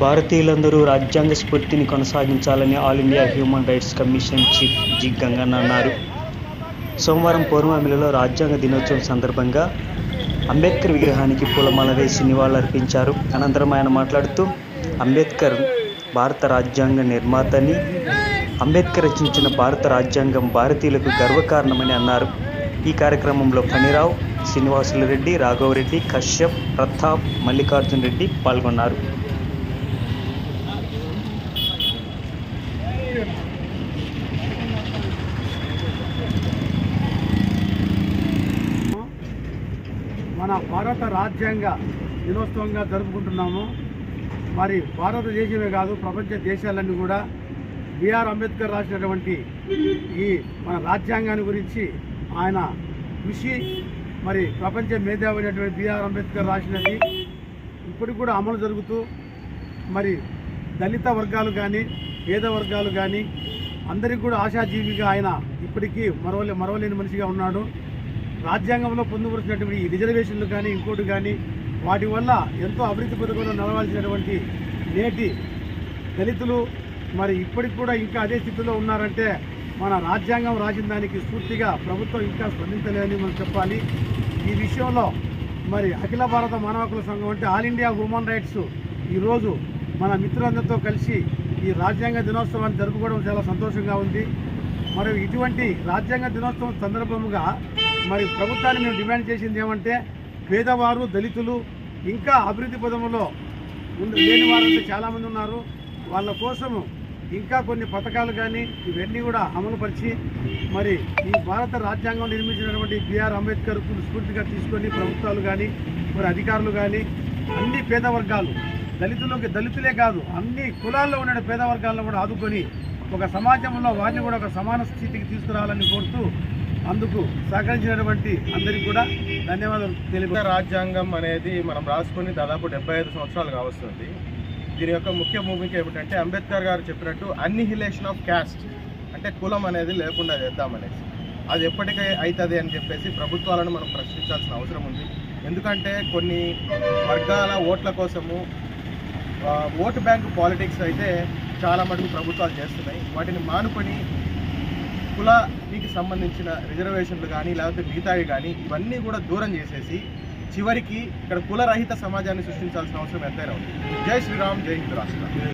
భారతీయులందరూ రాజ్యాంగ స్ఫూర్తిని కొనసాగించాలని all India human rights commission chief G Ganganna అన్నారు. సోమవారం పూర్వమిలలో రాజ్యాంగ దినోత్సవం సందర్భంగా అంబేద్కర్ విగ్రహానికి పూలమాల వేసి నివాళులర్పించారు. అనంతరం ఆయన మాట్లాడుతూ అంబేద్కర్ భారత రాజ్యాంగ నిర్మాతని అంబేద్కర్ రచించిన భారత రాజ్యాంగం భారతీయులకు గర్వకారణమని అన్నారు. ఈ కార్యక్రమంలో ఫణిరావు శ్రీనివాసులు రెడ్డి రాఘవరెడ్డి కశ్యప్ ప్రతాప్ మల్లికార్జున్ రెడ్డి పాల్గొన్నారు. మన భారత రాజ్యాంగ దినోత్సవంగా జరుపుకుంటున్నాము. మరి భారతదేశమే కాదు ప్రపంచ దేశాలన్నీ కూడా బిఆర్ అంబేద్కర్ రాసినటువంటి ఈ మన రాజ్యాంగాన్ని గురించి ఆయన కృషి మరి ప్రపంచ మేధావి అయినటువంటి బిఆర్ అంబేద్కర్ రాసినది ఇప్పటికి కూడా అమలు జరుగుతూ మరి దళిత వర్గాలు కానీ పేద వర్గాలు కానీ అందరికీ కూడా ఆశాజీవిగా ఆయన ఇప్పటికీ మరవలే మరవలేని మనిషిగా ఉన్నాడు. రాజ్యాంగంలో పొందుపరిచినటువంటి ఈ రిజర్వేషన్లు కానీ ఇంకోటి కానీ వాటి వల్ల ఎంతో అభివృద్ధి పథకంలో నడవాల్సినటువంటి నేటి దళితులు మరి ఇప్పటికి కూడా ఇంకా అదే స్థితిలో ఉన్నారంటే మన రాజ్యాంగం రాసిన దానికి స్ఫూర్తిగా ప్రభుత్వం ఇంకా స్పందించలేదని మనం చెప్పాలి. ఈ విషయంలో మరి అఖిల భారత మానవ హక్కుల సంఘం అంటే ఆల్ ఇండియా హ్యూమన్ రైట్స్ ఈరోజు మన మిత్రులందరితో కలిసి ఈ రాజ్యాంగ దినోత్సవాన్ని జరుపుకోవడం చాలా సంతోషంగా ఉంది. మరి ఇటువంటి రాజ్యాంగ దినోత్సవం సందర్భంగా మరి ప్రభుత్వాన్ని మేము డిమాండ్ చేసింది ఏమంటే పేదవారు దళితులు ఇంకా అభివృద్ధి పదంలో లేని వారు చాలామంది ఉన్నారు. వాళ్ళ కోసము ఇంకా కొన్ని పథకాలు కానీ ఇవన్నీ కూడా అమలుపరిచి మరి ఈ భారత రాజ్యాంగం నిర్మించినటువంటి బిఆర్ అంబేద్కర్ స్ఫూర్తిగా తీసుకొని ప్రభుత్వాలు కానీ మరి అధికారులు కానీ అన్ని పేద వర్గాలు దళితులకి దళితులే కాదు అన్ని కులాల్లో ఉన్న పేద వర్గాలను కూడా ఆదుకొని ఒక సమాజంలో వారిని కూడా ఒక సమాన స్థితికి తీసుకురావాలని కోరుతూ అందుకు సహకరించినటువంటి అందరికీ కూడా ధన్యవాదాలు తెలియ రాజ్యాంగం అనేది మనం రాసుకొని దాదాపు డెబ్బై ఐదు సంవత్సరాలు కావస్తుంది. దీని యొక్క ముఖ్య భూమిక ఏమిటంటే అంబేద్కర్ గారు చెప్పినట్టు అన్నిహిలేషన్ ఆఫ్ క్యాస్ట్ అంటే కులం అనేది లేకుండా చేద్దామనేసి. అది ఎప్పటికై అవుతుంది అని చెప్పేసి ప్రభుత్వాలను మనం ప్రశ్నించాల్సిన అవసరం ఉంది. ఎందుకంటే కొన్ని వర్గాల ఓట్ల కోసము ఓటు బ్యాంకు పాలిటిక్స్ అయితే చాలా మటుకు ప్రభుత్వాలు చేస్తున్నాయి. వాటిని మానుకొని కులానికి సంబంధించిన రిజర్వేషన్లు కానీ లేకపోతే మిగతావి కానీ ఇవన్నీ కూడా దూరం చేసేసి చివరికి ఇక్కడ కులరహిత సమాజాన్ని సృష్టించాల్సిన అవసరం ఎంతైనా ఉంది. జై శ్రీరామ్ జై హిందు రాష్ట్ర.